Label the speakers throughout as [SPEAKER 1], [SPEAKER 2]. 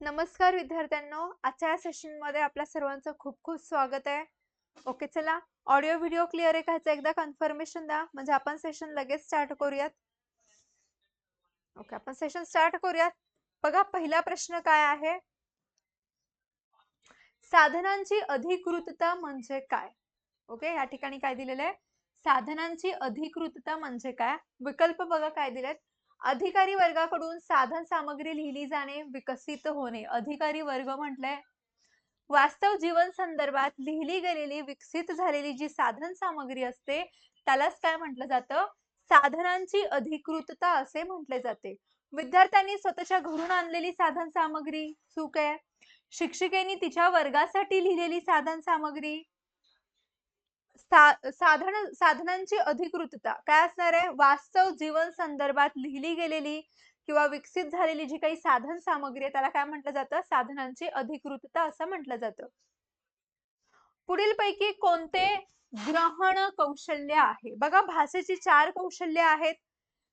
[SPEAKER 1] नमस्कार विद्यार्थ्यांनो. आजच्या सेशनमध्ये आपल्या सर्वांचं खूप खूप स्वागत आहे. ओके चला. ऑडिओ व्हिडिओ क्लिअर आहे का? ह्याचं एकदा कन्फर्मेशन द्या. म्हणजे आपण सेशन लगेच स्टार्ट करूयात. ओके आपण सेशन स्टार्ट करूयात. बघा पहिला प्रश्न काय आहे? साधनांची अधिकृतता म्हणजे काय? ओके या ठिकाणी काय दिलेलं आहे? साधनांची अधिकृतता म्हणजे काय? विकल्प बघा काय दिलेत. अधिकारी वर्गाकडून साधन सामग्री लिहिली जाणे विकसित होणे. अधिकारी वर्ग म्हटलंय वास्तव जीवन संदर्भात लिहिली गेलेली विकसित झालेली जी साधन सामग्री असते त्यालाच काय म्हटलं जातं? साधनांची अधिकृतता असे म्हटले जाते. विद्यार्थ्यांनी स्वतःच्या घरून आणलेली साधन सामग्री चूक आहे. शिक्षिकेने तिच्या वर्गासाठी लिहिलेली साधन सामग्री साधन साधनांची अधिकृतता काय असणार आहे? वास्तव जीवन संदर्भात लिहिली गेलेली किंवा विकसित झालेली जी काही साधन सामग्री आहे त्याला काय म्हटलं जातं? साधनांची अधिकृतता असं म्हटलं जातं. पुढील पैकी कोणते ग्रहण कौशल्य आहे? बघा भाषेची चार कौशल्य आहेत.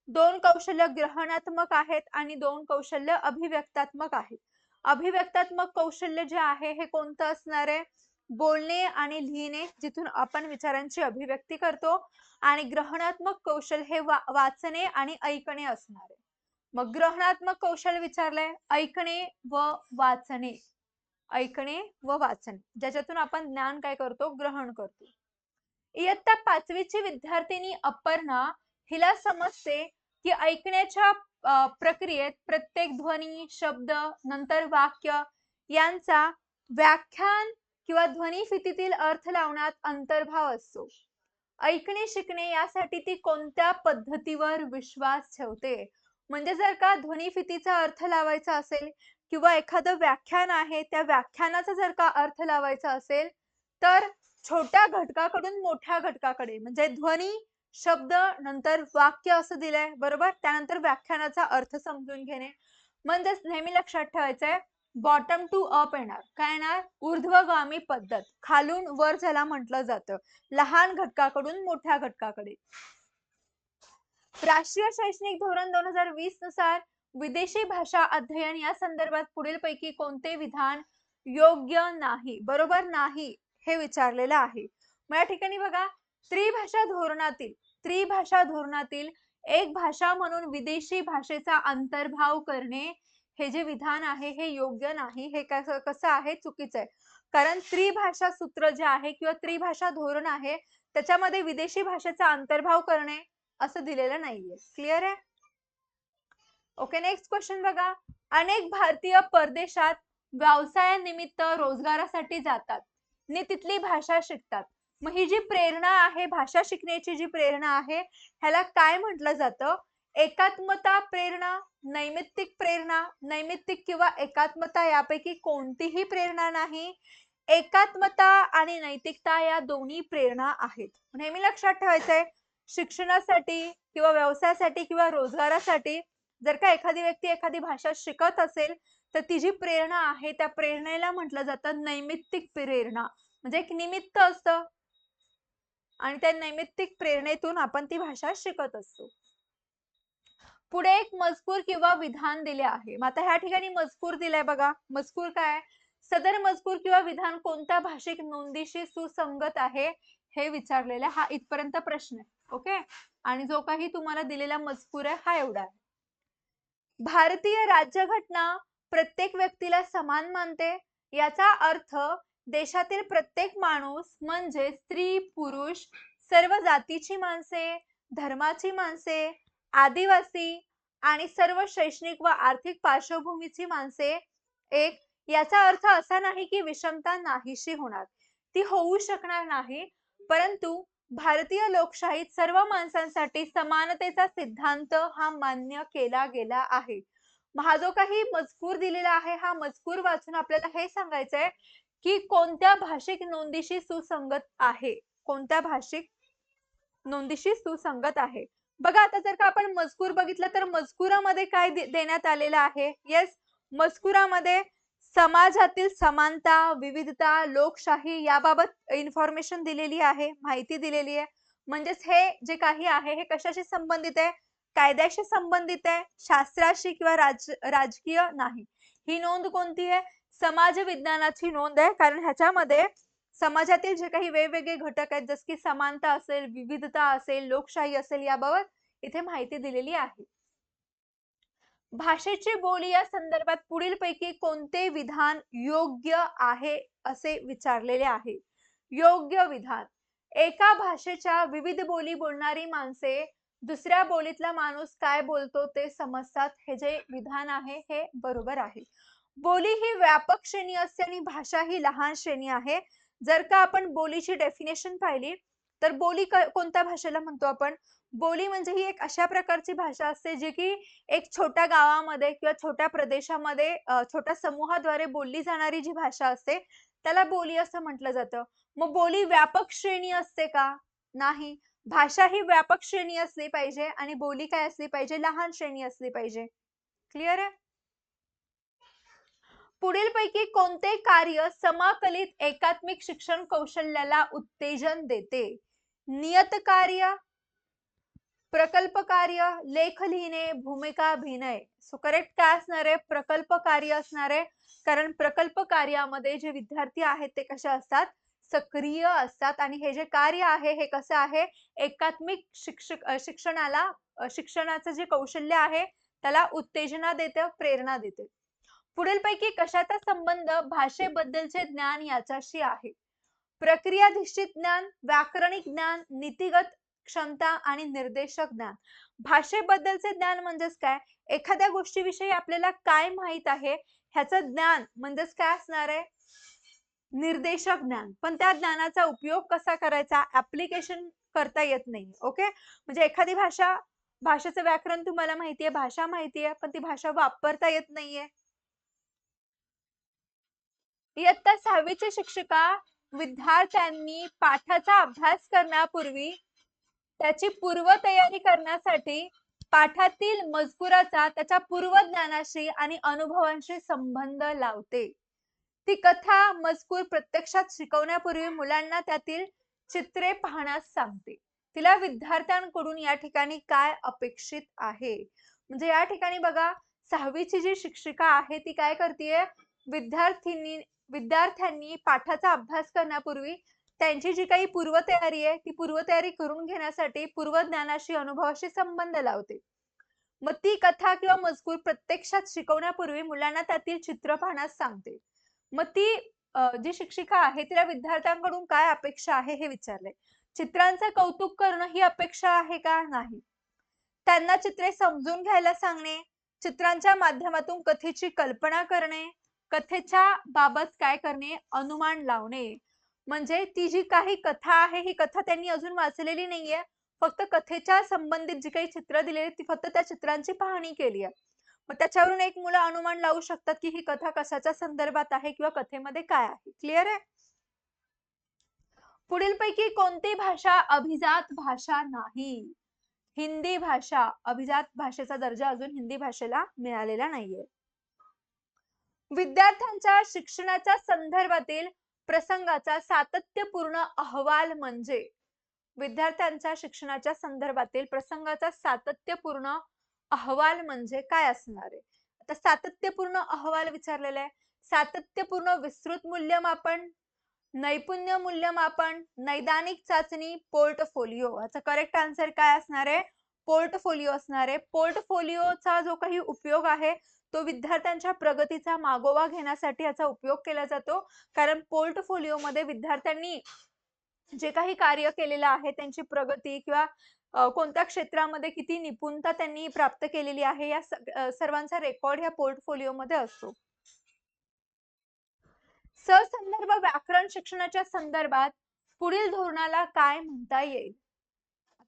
[SPEAKER 1] दोन कौशल्य ग्रहणात्मक आहेत आणि दोन कौशल्य अभिव्यक्तात्मक आहेत. अभिव्यक्तात्मक कौशल्य जे आहे हे कोणतं असणार आहे? बोलणे आणि लिहिणे जिथून आपण विचारांची अभिव्यक्ती करतो आणि ग्रहणात्मक कौशल हे वा वाचणे आणि ऐकणे असणार. आहे मग ग्रहणात्मक कौशल विचारलंय ऐकणे व वाचणे. ऐकणे व वाचणे. ज्याच्यातून आपण ज्ञान काय करतो? ग्रहण करतो. इयत्ता पाचवीची विद्यार्थिनी अपर्णा हिला समजते की ऐकण्याच्या प्रक्रियेत प्रत्येक ध्वनी शब्द नंतर वाक्य यांचा व्याख्यान किंवा ध्वनीफितीतील अर्थ लावण्यात अंतर्भाव असतो. ऐकणे शिकणे यासाठी ती कोणत्या पद्धतीवर विश्वास ठेवते? म्हणजे जर का ध्वनीफितीचा अर्थ लावायचा असेल किंवा एखादं व्याख्यान आहे त्या व्याख्यानाचा जर का अर्थ लावायचा असेल तर छोट्या घटकाकडून मोठ्या घटकाकडे म्हणजे ध्वनी शब्द नंतर वाक्य असं दिलंय बरोबर? त्यानंतर व्याख्यानाचा अर्थ समजून घेणे. म्हणजेच नेहमी लक्षात ठेवायचंय बॉटम टू अप येणार. काय येणार? ऊर्ध्वगामी पद्धत. खालून वर ज्याला म्हटलं जातं. लहान घटकाकडून मोठ्या घटकाकडे. राष्ट्रीय शैक्षणिक धोरण दोन हजार वीसनुसार विदेशी भाषा अध्ययन या संदर्भात पुढील पैकी कोणते विधान योग्य नाही? बरोबर नाही हे विचारलेलं आहे. मग या ठिकाणी बघा. त्रिभाषा धोरणातील त्रिभाषा धोरणातील एक भाषा म्हणून विदेशी भाषेचा अंतर्भाव करणे हे जे विधान आहे हे योग्य नाही हे कसं कसं आहे चुकीचं आहे. कारण त्रिभाषा सूत्र जे आहे किंवा त्रिभाषा धोरण आहे त्याच्यामध्ये विदेशी भाषेचा अंतर्भाव करणे असं दिलेलं नाहीये. क्लिअर आहे? ओके नेक्स्ट क्वेश्चन बघा. अनेक भारतीय परदेशात व्यवसायानिमित्त रोजगारासाठी जातात. आणि तिथली भाषा शिकतात. मग ही जी प्रेरणा आहे भाषा शिकण्याची जी प्रेरणा आहे ह्याला काय म्हटलं जातं? एकात्मता प्रेरणा नैमित्तिक प्रेरणा नैमित्तिक किंवा एकात्मता यापैकी कोणतीही प्रेरणा नाही. एकात्मता आणि नैतिकता या दोन्ही प्रेरणा आहेत. नेहमी लक्षात ठेवायचंय शिक्षणासाठी किंवा व्यवसायासाठी किंवा रोजगारासाठी जर का एखादी व्यक्ती एखादी भाषा शिकत असेल तर ती जी प्रेरणा आहे त्या प्रेरणेला म्हटलं जातं नैमित्तिक प्रेरणा. म्हणजे एक निमित्त असतं. आणि त्या नैमित्तिक प्रेरणेतून आपण ती भाषा शिकत असतो. पुढे एक मजकूर किंवा विधान दिले आहे. मग आता ह्या ठिकाणी मजकूर दिलाय बघा. मजकूर काय सदर मजकूर किंवा विधान कोणत्या भाषिक नोंदीशी सुसंगत आहे हे विचारलेला हा इथपर्यंत प्रश्न आहे. ओके? आणि जो काही तुम्हाला दिलेला मजकूर आहे हा एवढा आहे. भारतीय राज्यघटना प्रत्येक व्यक्तीला समान मानते. याचा अर्थ देशातील प्रत्येक माणूस म्हणजे स्त्री पुरुष सर्व जातीची माणसे धर्माची माणसे आदिवासी आणि सर्व शैक्षणिक व आर्थिक पार्श्वभूमीची माणसे एक याचा अर्थ असा नाही की विषमता नाहीशी होणार. ती होऊ शकणार नाही परंतु भारतीय लोकशाहीत सर्व माणसांसाठी समानतेचा सिद्धांत हा मान्य केला गेला आहे. हा जो काही मजकूर दिलेला आहे हा मजकूर वाचून आपल्याला हे सांगायचंय की कोणत्या भाषिक नोंदीशी सुसंगत आहे? कोणत्या भाषिक नोंदीशी सुसंगत आहे? बघा आता जर का आपण मजकूर बघितलं तर मजकुरामध्ये काय देण्यात आलेलं आहे? येस मजकुरामध्ये समाजातील समानता विविधता लोकशाही याबाबत इन्फॉर्मेशन दिलेली आहे माहिती दिलेली आहे. म्हणजेच हे जे काही आहे हे कशाशी संबंधित आहे? कायद्याशी संबंधित आहे शास्त्राशी किंवा राज राजकीय नाही. ही नोंद कोणती आहे? समाज विज्ञानाची नोंद आहे कारण ह्याच्यामध्ये समाजातील जे काही वेगवेगळे घटक आहेत जस की समानता असेल विविधता असेल लोकशाही असेल याबाबत इथे माहिती दिलेली आहे. भाषेची बोली या संदर्भात पुढील पैकी कोणते विधान योग्य आहे असे विचारलेले आहे? योग्य विधान. एका भाषेच्या विविध बोली बोलणारी माणसे दुसऱ्या बोलीतला माणूस काय बोलतो ते समजतात. हे जे विधान आहे हे बरोबर आहे. बोली ही व्यापक श्रेणी असते आणि भाषा ही लहान श्रेणी आहे. जर का आपण बोलीची डेफिनेशन पाहिली तर बोली कोणत्या भाषेला म्हणतो आपण? बोली म्हणजे ही एक अशा प्रकारची भाषा असते जी की एक छोट्या गावामध्ये किंवा छोट्या प्रदेशामध्ये छोट्या समूहाद्वारे बोलली जाणारी जी भाषा असते त्याला बोली असं म्हटलं जातं. मग बोली व्यापक श्रेणी असते का? नाही. भाषा ही व्यापक श्रेणी असली पाहिजे आणि बोली काय असली पाहिजे? लहान श्रेणी असली पाहिजे. क्लिअर आहे? पुढील पैकी कोणते कार्य समाकलित एकात्मिक शिक्षण कौशल्याला उत्तेजन देते? नियत कार्य प्रकल्प कार्य लेख लिहिणे भूमिका अभिनय. सो करेक्ट काय असणार? आहे प्रकल्प कार्य असणार. आहे कारण प्रकल्प कार्यामध्ये जे विद्यार्थी आहेत ते कसे असतात? सक्रिय असतात. आणि हे जे कार्य आहे हे कसं आहे? एकात्मिक शिक्षक शिक्षणाला शिक्षणाचं जे कौशल्य आहे त्याला उत्तेजना देते प्रेरणा देते. पुढील पैकी कशाचा संबंध भाषेबद्दलचे ज्ञान याच्याशी आहे? प्रक्रियाधिष्ठित ज्ञान व्याकरणिक ज्ञान नीतिगत क्षमता आणि निर्देशक ज्ञान. भाषेबद्दलचे ज्ञान म्हणजेच काय? एखाद्या गोष्टीविषयी आपल्याला काय माहीत आहे? ह्याचं ज्ञान म्हणजेच काय असणार आहे? निर्देशक ज्ञान. पण त्या ज्ञानाचा उपयोग कसा करायचा? ऍप्लिकेशन करता येत नाही. ओके? म्हणजे एखादी भाषा भाषेचं व्याकरण तुम्हाला माहितीये भाषा माहितीये पण ती भाषा वापरता येत नाहीये. इयत्ता सहावीची शिक्षिका विद्यार्थ्यांनी पाठाचा अभ्यास करण्यापूर्वी त्याची पूर्वतयारी करण्यासाठी पाठातील मजकुराचा त्याच्या पूर्वज्ञानाशी आणि अनुभवांशी संबंध लावते. ती कथा मजकूर प्रत्यक्षात शिकवण्यापूर्वी मुलांना त्यातील चित्रे पाहण्यास सांगते. तिला विद्यार्थ्यांकडून या ठिकाणी काय अपेक्षित आहे? म्हणजे या ठिकाणी बघा सहावीची जी शिक्षिका आहे ती काय करते विद्यार्थिनी विद्यार्थ्यांनी पाठाचा अभ्यास करण्यापूर्वी त्यांची जी काही पूर्वतयारी आहे ती पूर्वतयारी करून घेण्यासाठी पूर्वज्ञानाशी अनुभवाशी संबंध लावते. मग ती कथा किंवा मजकूर प्रत्यक्षात शिकवण्यापूर्वी मुलांना त्यातील चित्र पाहण्यास सांगते. मग ती जी शिक्षिका आहे तिला विद्यार्थ्यांकडून काय अपेक्षा आहे हे विचारले. चित्रांचं कौतुक करणं ही अपेक्षा आहे का? नाही. त्यांना चित्रे समजून घ्यायला सांगणे चित्रांच्या माध्यमातून कथेची कल्पना करणे कथेच्या बाबत काय करणे अनुमान लावणे. म्हणजे ती जी काही कथा आहे ही कथा त्यांनी अजून वाचलेली नाहीये. फक्त कथेच्या संबंधित जी काही चित्र दिलेली ती फक्त त्या चित्रांची पाहणी केली आहे. मग त्याच्यावरून एक मुलं अनुमान लावू शकतात की ही कथा कशाच्या संदर्भात आहे किंवा कथेमध्ये काय आहे. क्लिअर आहे? पुढील पैकी कोणती भाषा अभिजात भाषा नाही? हिंदी भाषा अभिजात भाषेचा दर्जा अजून हिंदी भाषेला मिळालेला नाहीये. विद्यार्थ्यांच्या शिक्षणाच्या संदर्भातील प्रसंगाचा सातत्यपूर्ण अहवाल म्हणजे? विद्यार्थ्यांच्या शिक्षणाच्या संदर्भातील प्रसंगाचा सातत्यपूर्ण अहवाल म्हणजे काय असणार आहे? आता सातत्यपूर्ण अहवाल विचारलेला आहे. सातत्यपूर्ण विस्तृत मूल्यमापन नैपुण्य मूल्यमापन नैदानिक चाचणी पोर्टफोलिओ. याचा करेक्ट आन्सर काय असणार आहे? पोर्टफोलिओ असणार. आहे पोर्टफोलिओचा जो काही उपयोग आहे तो विद्यार्थ्यांच्या प्रगतीचा मागोवा घेण्यासाठी याचा उपयोग केला जातो. कारण पोर्टफोलिओ मध्ये विद्यार्थ्यांनी जे काही कार्य केलेलं आहे त्यांची प्रगती किंवा कोणत्या क्षेत्रामध्ये किती निपुणता त्यांनी प्राप्त केलेली आहे या सर्वांचा रेकॉर्ड या पोर्टफोलिओ मध्ये असतो. सहसंदर्भ व्याकरण शिक्षणाच्या संदर्भात पुढील धोरणाला काय म्हणता येईल?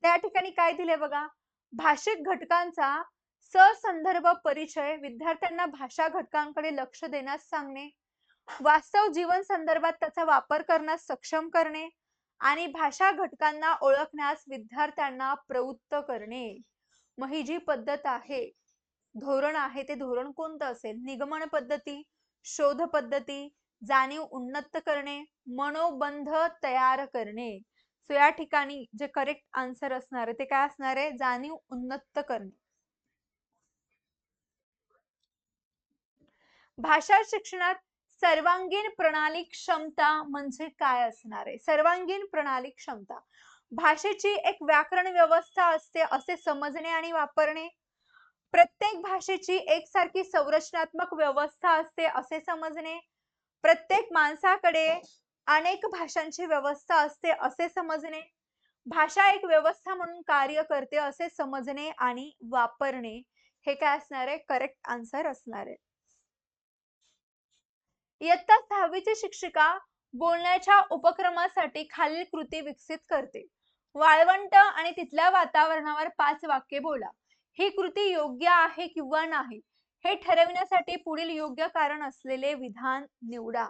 [SPEAKER 1] त्या ठिकाणी काय दिले बघा? भाषिक घटकांचा ससंदर्भ परिचय विद्यार्थ्यांना भाषा घटकांकडे लक्ष देण्यास सांगणे वास्तव जीवन संदर्भात त्याचा वापर करण्यास सक्षम करणे आणि भाषा घटकांना ओळखण्यास विद्यार्थ्यांना प्रवृत्त करणे. मग ही जी पद्धत आहे धोरण आहे ते धोरण कोणतं असेल? निगमन पद्धती शोध पद्धती जाणीव उन्नत करणे मनोबंध तयार करणे. सो या ठिकाणी जे करेक्ट आन्सर असणार आहे ते काय असणार आहे? जाणीव उन्नत करणे. भाषा शिक्षणात सर्वांगीण प्रणाली क्षमता म्हणजे काय असणार आहे? सर्वांगीण प्रणाली क्षमता. भाषेची एक व्याकरण व्यवस्था असते असे समजणे आणि वापरणे. प्रत्येक भाषेची एकसारखी संरचनात्मक व्यवस्था असते असे समजणे. प्रत्येक माणसाकडे अनेक भाषांची व्यवस्था असते असे समजणे. भाषा एक व्यवस्था म्हणून कार्य करते असे समजणे आणि वापरणे हे काय असणार? आहे करेक्ट आन्सर असणार. आहे इयत्ता सहावीची शिक्षिका बोलण्याच्या उपक्रमासाठी खालील कृती विकसित करते. वाळवंट आणि तिथल्या वातावरणावर पाच वाक्य बोला. ही कृती योग्य आहे किंवा नाही हे ठरविण्यासाठी पुढील योग्य कारण असलेले विधान निवडा.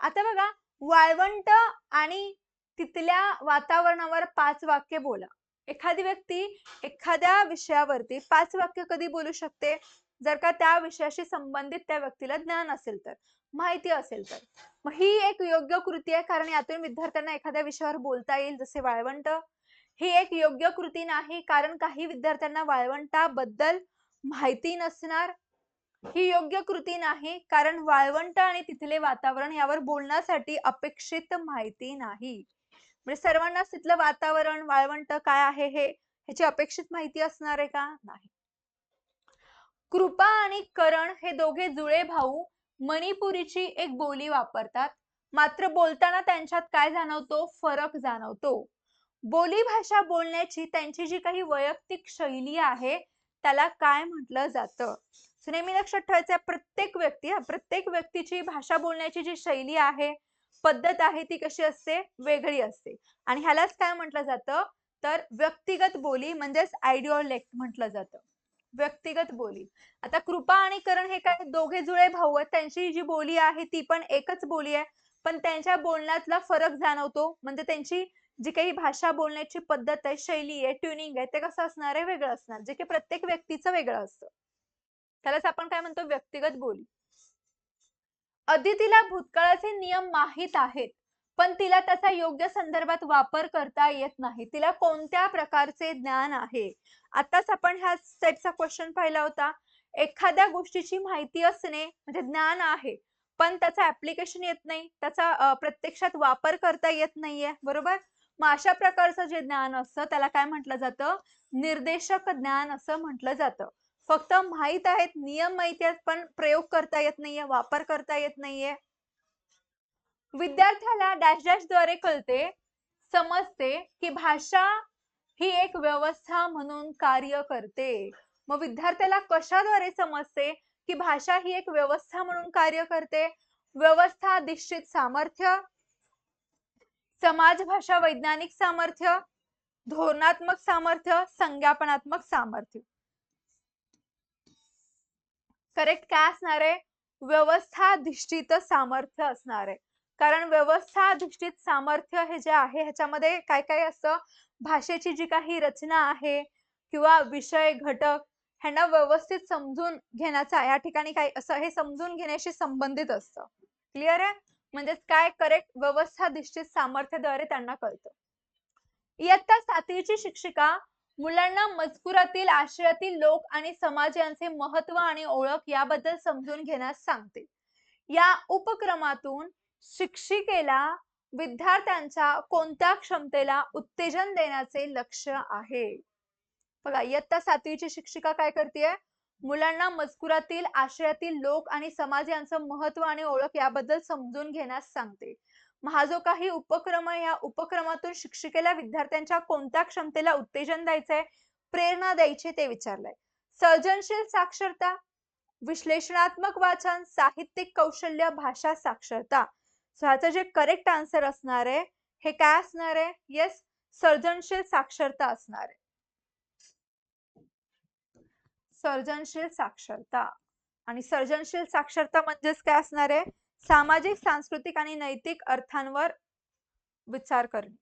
[SPEAKER 1] आता बघा वाळवंट आणि तिथल्या वातावरणावर पाच वाक्य बोला. एखादी व्यक्ती एखाद्या विषयावरती पाच वाक्य कधी बोलू शकते? जर का त्या विषयाशी संबंधित त्या व्यक्तीला ज्ञान असेल तर माहिती असेल तर. मग ही एक योग्य कृती आहे कारण यातून विद्यार्थ्यांना एखाद्या विषयावर बोलता येईल जसे वाळवंट. ही एक योग्य कृती नाही कारण काही विद्यार्थ्यांना वाळवंटाबद्दल माहिती नसणार ही योग्य कृती नाही कारण वाळवंट आणि तिथले वातावरण यावर बोलण्यासाठी अपेक्षित माहिती नाही. म्हणजे सर्वांना तिथलं वातावरण वाळवंट काय आहे हे ह्याची अपेक्षित माहिती असणार आहे का? नाही. कृपा आणि करण हे दोघे जुळे भाऊ मणिपुरीची एक बोली वापरतात. मात्र बोलताना त्यांच्यात काय जाणवतो? फरक जाणवतो. बोली भाषा बोलण्याची त्यांची जी काही वैयक्तिक शैली आहे त्याला काय म्हटलं जातं? नेहमी लक्षात ठेवायचं प्रत्येक व्यक्ती प्रत्येक व्यक्तीची भाषा बोलण्याची जी शैली आहे पद्धत आहे ती कशी असते? वेगळी असते. आणि ह्यालाच काय म्हटलं जातं? तर व्यक्तिगत बोली म्हणजेच आयडिओलेक्ट म्हटलं जातं. व्यक्तिगत बोली. आता कृपा आणि करण हे काय दोघे जुळे भाऊ आहेत त्यांची जी बोली आहे ती पण एकच बोली आहे. पण त्यांच्या बोलण्यातला फरक जाणवतो. म्हणजे त्यांची जी काही भाषा बोलण्याची पद्धत आहे शैली आहे ट्युनिंग आहे ते कसं असणार आहे? वेगळं असणार. जे की प्रत्येक व्यक्तीचं वेगळं असतं. त्यालाच आपण काय म्हणतो? व्यक्तिगत बोली. अदितीला भूतकाळाचे नियम माहीत आहेत पण तिला त्याचा योग्य संदर्भात वापर करता येत नाही. तिला कोणत्या प्रकारचे ज्ञान आहे? आताच आपण ह्या सेटचा क्वेश्चन पाहिला होता. एखाद्या गोष्टीची माहिती असणे म्हणजे ज्ञान आहे पण त्याचा ऍप्लिकेशन येत नाही त्याचा प्रत्यक्षात वापर करता येत नाहीये बरोबर? मग अशा प्रकारचं जे ज्ञान असतं त्याला काय म्हटलं जातं? निर्देशक ज्ञान असं म्हटलं जातं. फक्त माहीत आहेत नियम माहिती आहेत पण प्रयोग करता येत नाहीये वापर करता येत नाहीये. विद्यार्थ्याला डॅश डॅशद्वारे कळते समजते की भाषा ही एक व्यवस्था म्हणून कार्य करते. मग विद्यार्थ्याला कशाद्वारे समजते की भाषा ही एक व्यवस्था म्हणून कार्य करते? व्यवस्था अधिष्ठित सामर्थ्य समाज भाषा वैज्ञानिक सामर्थ्य धोरणात्मक सामर्थ्य संज्ञापनात्मक सामर्थ्य. करेक्ट काय असणार? आहे व्यवस्थाधिष्ठित सामर्थ्य असणार. आहे कारण व्यवस्थाधिष्ठित सामर्थ्य हे जे आहे ह्याच्यामध्ये काय काय असतं? भाषेची जी काही रचना आहे किंवा विषय घटक ह्यांना व्यवस्थित समजून घेण्याचा या ठिकाणी काय असं हे समजून घेण्याशी संबंधित असतं. क्लिअर आहे? म्हणजेच काय करेक्ट व्यवस्थाधिष्ठित सामर्थ्याद्वारे त्यांना कळतं. इयत्ता सातवीची शिक्षिका मुलांना मजकुरातील आशयातील लोक आणि समाज यांचे महत्त्व आणि ओळख याबद्दल समजून घेण्यास सांगते. या उपक्रमातून शिक्षिकेला विद्यार्थ्यांच्या कोणत्या क्षमतेला उत्तेजन देण्याचे लक्ष आहे? बघा इयत्ता सातवीची शिक्षिका काय करते मुलांना मजकुरातील आशयातील लोक आणि समाज यांचं महत्त्व आणि ओळख याबद्दल समजून घेण्यास सांगते. हा जो काही उपक्रम आहे या उपक्रमातून शिक्षिकेला विद्यार्थ्यांच्या कोणत्या क्षमतेला उत्तेजन द्यायचंय प्रेरणा द्यायची ते विचारलंय. सर्जनशील साक्षरता विश्लेषणात्मक वाचन साहित्यिक कौशल्य भाषा साक्षरता. सो ह्याचं जे करेक्ट आन्सर असणार आहे हे काय असणार आहे? येस सर्जनशील साक्षरता असणार आहे. सर्जनशील साक्षरता. आणि सर्जनशील साक्षरता म्हणजेच काय असणार आहे? सामाजिक सांस्कृतिक आणि नैतिक अर्थांवर विचार करणे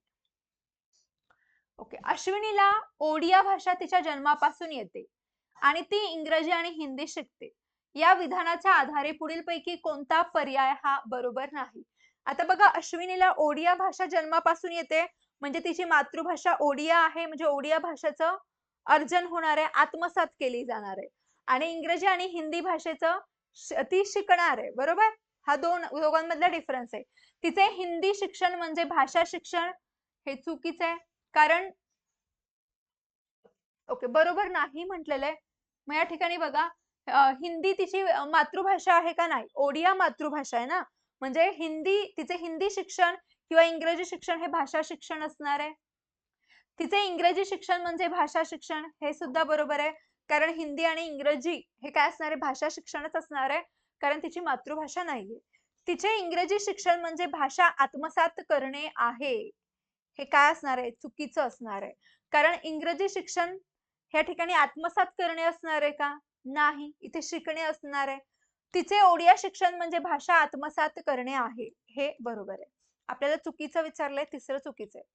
[SPEAKER 1] ओके. अश्विनीला ओडिया भाषा तिच्या जन्मापासून येते आणि ती इंग्रजी आणि हिंदी शिकते. या विधानाच्या आधारे पुढील पैकी कोणता पर्याय हा बरोबर नाही. आता बघा अश्विनीला ओडिया भाषा जन्मापासून येते म्हणजे तिची मातृभाषा ओडिया आहे म्हणजे ओडिया भाषेचं अर्जन होणार आहे आत्मसात केली जाणार. आहे आणि इंग्रजी आणि हिंदी भाषेचं ती शिकणार आहे बरोबर? हा दोन दोघांमधला डिफरन्स आहे. तिचे हिंदी शिक्षण म्हणजे भाषा शिक्षण हे चुकीचं आहे. कारण ओके बरोबर नाही म्हटलेलं आहे. मग या ठिकाणी बघा हिंदी तिची मातृभाषा आहे का नाही? ओडिया मातृभाषा आहे ना? म्हणजे हिंदी तिचे हिंदी शिक्षण किंवा इंग्रजी शिक्षण हे भाषा शिक्षण असणार आहे. तिचे इंग्रजी शिक्षण म्हणजे भाषा शिक्षण हे सुद्धा बरोबर आहे. कारण हिंदी आणि इंग्रजी हे काय असणार आहे? भाषा शिक्षणच असणार आहे. कारण तिची मातृभाषा नाहीये. तिचे इंग्रजी शिक्षण म्हणजे भाषा आत्मसात करणे आहे. हे काय असणार आहे? चुकीचं असणार आहे. कारण इंग्रजी शिक्षण ह्या ठिकाणी आत्मसात करणे असणार आहे का? नाही. इथे शिकणे असणार आहे. तिचे ओडिया शिक्षण म्हणजे भाषा आत्मसात करणे आहे. हे बरोबर आहे. आपल्याला चुकीचं विचारलंय तिसरं चुकीचं आहे.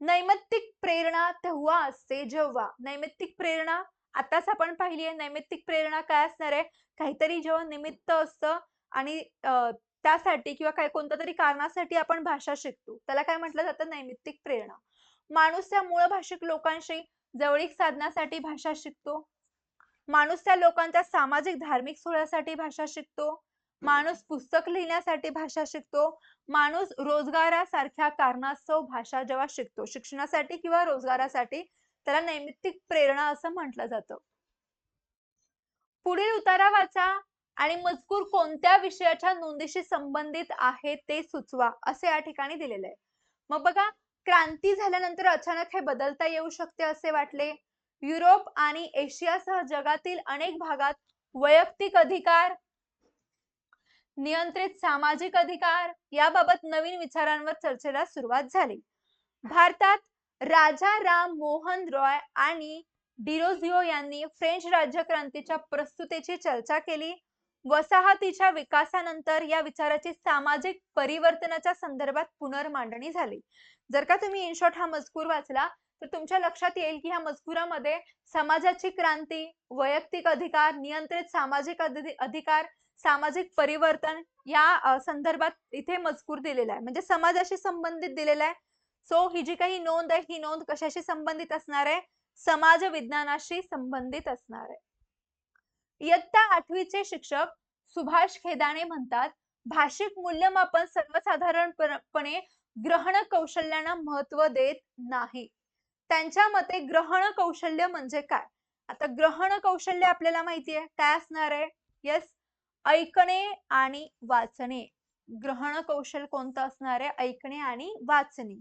[SPEAKER 1] नैमित्तिक प्रेरणा तेव्हा असते जेव्हा. नैमित्तिक प्रेरणा आताच आपण पाहिली आहे नैमित्तिक प्रेरणा काय असणार आहे? काहीतरी जेव्हा निमित्त असतं आणि त्यासाठी किंवा काय कोणत्या तरी कारणासाठी आपण भाषा शिकतो. त्याला काय म्हटलं जातं? नैमित्तिक प्रेरणा. माणूस त्या मूळ भाषिक लोकांशी जवळीक साधण्यासाठी भाषा शिकतो. माणूस त्या लोकांच्या सामाजिक धार्मिक सोहळ्यासाठी भाषा शिकतो. माणूस पुस्तक लिहिण्यासाठी भाषा शिकतो. माणूस रोजगारासारख्या कारणास्तव भाषा जेव्हा शिकतो शिक्षणासाठी किंवा रोजगारासाठी त्याला नैमित्तिक प्रेरणा असं म्हटलं जातं. पुढील उतारा वाचा आणि मजकूर कोणत्या विषयाच्या नोंदीशी संबंधित आहे ते सुचवा असे या ठिकाणी दिलेले आहे. मग बघा क्रांती झाल्यानंतर अचानक हे बदलता येऊ शकते असे वाटले. युरोप आणि एशियासह जगातील अनेक भागात वैयक्तिक अधिकार नियंत्रित सामाजिक अधिकार याबाबत नवीन विचारांवर चर्चेला सुरुवात झाली. भारतात राजा राम मोहन रॉय आणि डिरोझिओ यांनी फ्रेंच राज्यक्रांतीच्या प्रस्तुतेची चर्चा केली. वसाहतीच्या विकासानंतर या विचाराची सामाजिक परिवर्तनाच्या संदर्भात पुनर्मांडणी झाली. जर का तुम्ही इन शॉर्ट हा मजकूर वाचला तर तुमच्या लक्षात येईल की ह्या मजकुरामध्ये समाजाची क्रांती वैयक्तिक अधिकार नियंत्रित सामाजिक अधिकार सामाजिक परिवर्तन या संदर्भात इथे मजकूर दिलेला आहे. म्हणजे समाजाशी संबंधित दिलेला आहे. सो ही जी काही नोंद आहे ही नोंद कशाशी संबंधित असणार आहे? समाज विज्ञानाशी संबंधित असणार आहे. इयत्ता आठवीचे शिक्षक सुभाष खेदाणे म्हणतात भाषिक मूल्यमापन सर्वसाधारणपणे ग्रहण कौशल्यांना महत्त्व देत नाही. त्यांच्या मते ग्रहण कौशल्य म्हणजे काय? आता ग्रहण कौशल्य आपल्याला माहिती आहे. काय असणार आहे? येस ऐकणे आणि वाचणे. ग्रहण कौशल कोणतं असणार आहे? ऐकणे आणि वाचणे.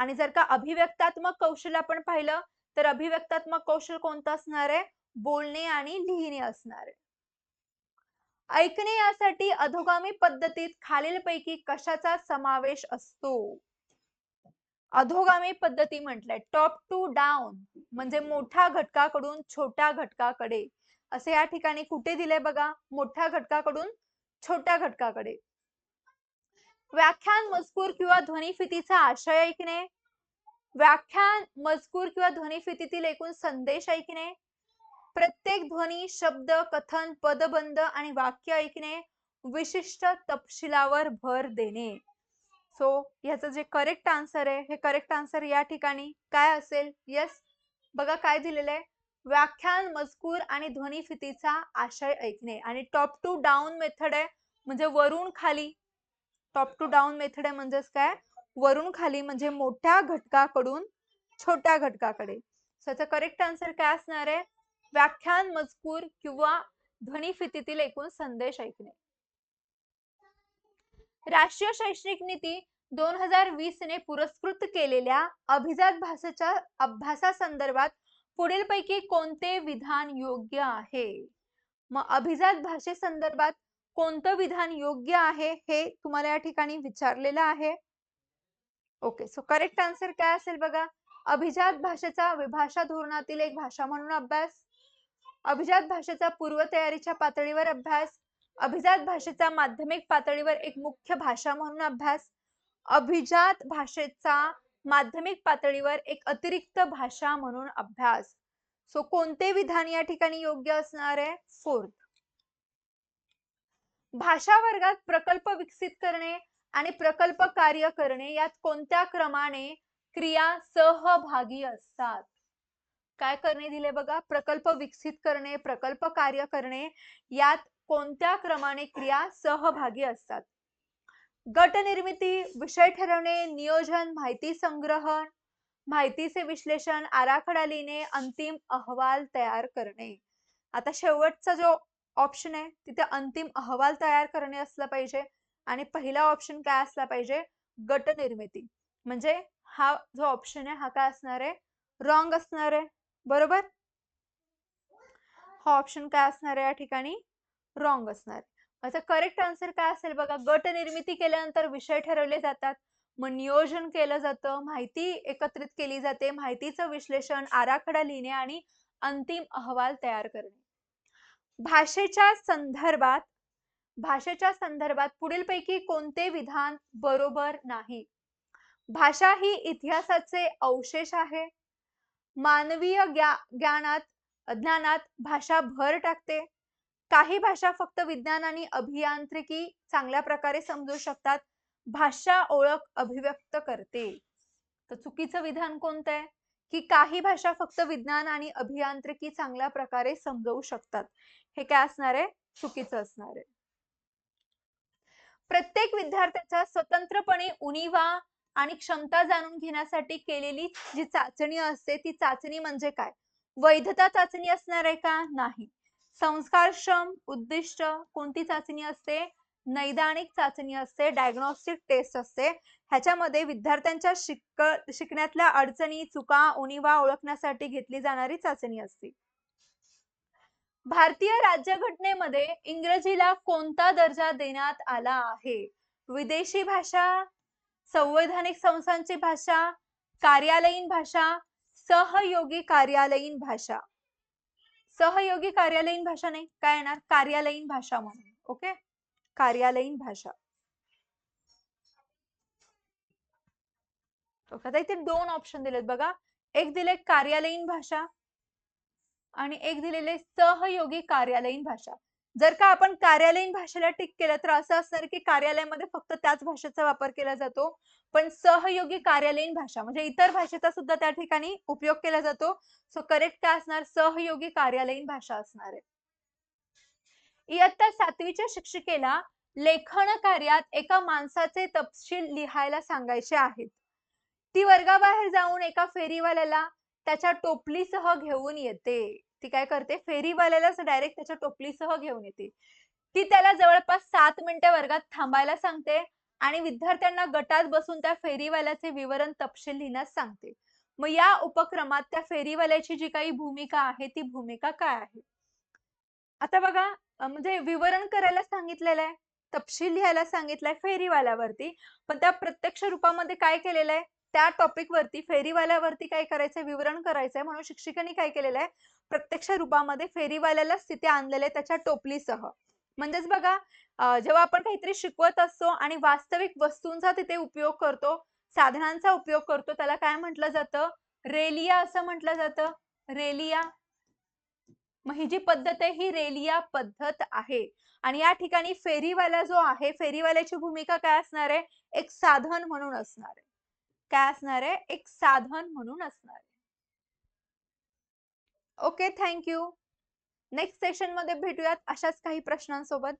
[SPEAKER 1] आणि जर का अभिव्यक्तात्मक कौशल्य आपण पाहिलं तर अभिव्यक्तात्मक कौशल कोणतं असणार आहे? बोलणे आणि लिहिणे असणार आहे. ऐकणे यासाठी अधोगामी पद्धतीत खालीलपैकी कशाचा समावेश असतो? अधोगामी पद्धती म्हटलंय टॉप टू डाऊन म्हणजे मोठ्या घटकाकडून छोट्या घटकाकडे. असे या ठिकाणी कुठे दिले बघा? मोठ्या घटकाकडून छोट्या घटकाकडे. व्याख्यान मजकूर किंवा ध्वनिफितीचा आशय ऐकणे. व्याख्यान मजकूर किंवा ध्वनिफितीतील एकूण संदेश ऐकणे. प्रत्येक ध्वनी शब्द कथन पदबंध आणि वाक्य ऐकणे. विशिष्ट तपशिलावर भर देणे. सो ह्याचं जे करेक्ट आन्सर आहे हे करेक्ट आन्सर या ठिकाणी काय असेल? येस बघा काय दिलेलं आहे. व्याख्यान मजकूर आणि ध्वनिफितीचा आशय ऐकणे. आणि टॉप टू डाऊन मेथड आहे. म्हणजे वरून खाली टॉप टू डाऊन मेथड आहे म्हणजेच काय? वरून खाली म्हणजे मोठ्या घटकाकडून छोट्या घटकाकडे. सो करेक्ट आन्सर काय असणार आहे? व्याख्यान मजकूर किंवा ध्वनिफितीतील एकूण संदेश ऐकणे. राष्ट्रीय शैक्षणिक नीती दोन हजार वीस ने पुरस्कृत केलेल्या अभिजात भाषेच्या अभ्यासासंदर्भात पुढीलपैकी कोणते विधान योग्य आहे? मग अभिजात भाषेसंदर्भात कोणतं विधान योग्य आहे हे तुम्हाला या ठिकाणी विचारलेलं आहे? ओके सो करेक्ट आन्सर काय असेल बघा? अभिजात भाषेचा विभाषा धोरणातील एक भाषा म्हणून अभ्यास अभिजात भाषेचा पूर्वतयारीच्या पातळीवर अभ्यास अभिजात भाषेचा माध्यमिक पातळीवर एक मुख्य भाषा म्हणून अभ्यास अभिजात भाषेचा माध्यमिक पातळीवर एक अतिरिक्त भाषा म्हणून अभ्यास. सो कोणते विधान या ठिकाणी योग्य असणार आहे? फोर्थ भाषा वर्गात प्रकल्प विकसित करणे आणि प्रकल्प कार्य करणे यात कोणत्या क्रमाने क्रिया सहभागी असतात? काय करणे दिले बघा? प्रकल्प विकसित करणे प्रकल्प कार्य करणे यात कोणत्या क्रमाने क्रिया सहभागी असतात? गट निर्मिती विषय ठरवणे नियोजन माहिती संग्रहण माहितीचे विश्लेषण आराखडा लिहिणे अंतिम अहवाल तयार करणे. आता शेवटचा जो ऑप्शन आहे तिथे अंतिम अहवाल तयार करणे असलं पाहिजे आणि पहिला ऑप्शन काय असला पाहिजे? गट निर्मिती म्हणजे हा जो ऑप्शन आहे हा काय असणार आहे? रॉंग असणार आहे. बरोबर? हा ऑप्शन काय असणार आहे या ठिकाणी? रॉंग असणार. आता करेक्ट आन्सर काय असेल बघा गट निर्मिती केल्यानंतर विषय ठरवले जातात. मग नियोजन केलं जातं माहिती एकत्रित केली जाते माहितीचं विश्लेषण आराखडा लिहिणे आणि अंतिम अहवाल तयार करणे. भाषेच्या संदर्भात भाषेच्या संदर्भात पुढीलपैकी कोणते विधान बरोबर नाही? भाषा ही इतिहासाचे अवशेष आहे. मानवीय ज्ञानात ज्ञानात भाषा भर टाकते. काही भाषा फक्त विज्ञान आणि अभियांत्रिकी चांगल्या प्रकारे समजू शकतात. भाषा ओळख अभिव्यक्त करते. तर चुकीचं विधान कोणतं आहे? की काही भाषा फक्त विज्ञान आणि अभियांत्रिकी चांगल्या प्रकारे समजवू शकतात. हे काय असणार आहे? चुकीचं असणार आहे. प्रत्येक विद्यार्थ्याचा स्वतंत्रपणे उणीवा आणि क्षमता जाणून घेण्यासाठी केलेली जी चाचणी असते ती चाचणी म्हणजे काय? वैधता चाचणी असणार आहे का? नाही. संस्कारक्षम उद्दिष्ट कोणती चाचणी असते? नैदानिक चाचणी असते डायग्नोस्टिक टेस्ट असते. ह्याच्यामध्ये विद्यार्थ्यांच्या शिक शिकण्यातल्या अडचणी चुका उणीवा ओळखण्यासाठी घेतली जाणारी चाचणी असते. भारतीय राज्यघटनेमध्ये इंग्रजीला कोणता दर्जा देण्यात आला आहे? विदेशी भाषा संवैधानिक संस्थांची भाषा कार्यालयीन भाषा सहयोगी कार्यालयीन भाषा. सहयोगी कार्यालयीन भाषा नाही काय येणार? कार्यालयीन भाषा म्हणून ओके कार्यालयीन भाषा. आता इथे दोन ऑप्शन दिलेत बघा. एक दिले कार्यालयीन भाषा आणि एक दिलेले सहयोगी कार्यालयीन भाषा. जर का आपण कार्यालयीन भाषेला टिक केलं तर असं असणार की कार्यालयामध्ये फक्त त्याच भाषेचा वापर केला जातो पण सहयोगी कार्यालयीन भाषा म्हणजे इतर भाषेचा सुद्धा त्या ठिकाणी उपयोग केला जातो. सो करेक्ट काय असणार? सहयोगी कार्यालयीन भाषा असणार आहे. इयत्ता सातवीच्या शिक्षिकेला लेखन कार्यात एका माणसाचे तपशील लिहायला सांगायचे आहेत. ती वर्गाबाहेर जाऊन एका फेरीवाल्याला त्याच्या टोपलीसह घेऊन येते. ती काय करते? फेरीवाल्यालाच डायरेक्ट त्याच्या टोपलीसह घेऊन येते. ती त्याला जवळपास सात मिनिटे वर्गात थांबायला सांगते आणि विद्यार्थ्यांना गटात बसून त्या फेरीवाल्याचे विवरण तपशील लिहिण्यास सांगते. मग या उपक्रमात त्या फेरीवाल्याची जी काही भूमिका आहे ती भूमिका काय आहे? आता बघा म्हणजे विवरण करायला सांगितलेलं आहे तपशील लिहायला सांगितलंय फेरीवाल्यावरती पण त्या प्रत्यक्ष रूपामध्ये काय केलेलं आहे? त्या टॉपिक वरती फेरीवाल्यावरती काय करायचंय? विवरण करायचंय म्हणून शिक्षिकेने काय केलेलं आहे? प्रत्यक्ष रूपामध्ये फेरीवाल्याला स्थिती आणलेले त्याच्या टोपलीसह. म्हणजेच बघा जेव्हा आपण काहीतरी शिकवत असतो आणि वास्तविक वस्तूंचा तिथे उपयोग करतो साधनांचा उपयोग करतो त्याला काय म्हटलं जातं? रेलिया असं म्हटलं जातं. रेलिया. मग ही जी पद्धत आहे ही रेलिया पद्धत आहे. आणि या ठिकाणी फेरीवाला जो आहे फेरीवाल्याची भूमिका काय असणार आहे? एक साधन म्हणून असणार आहे. काय असणार आहे? एक साधन म्हणून असणार आहे. ओके थँक्यू नेक्स्ट सेशनमध्ये भेटूयात अशाच काही प्रश्नांसोबत.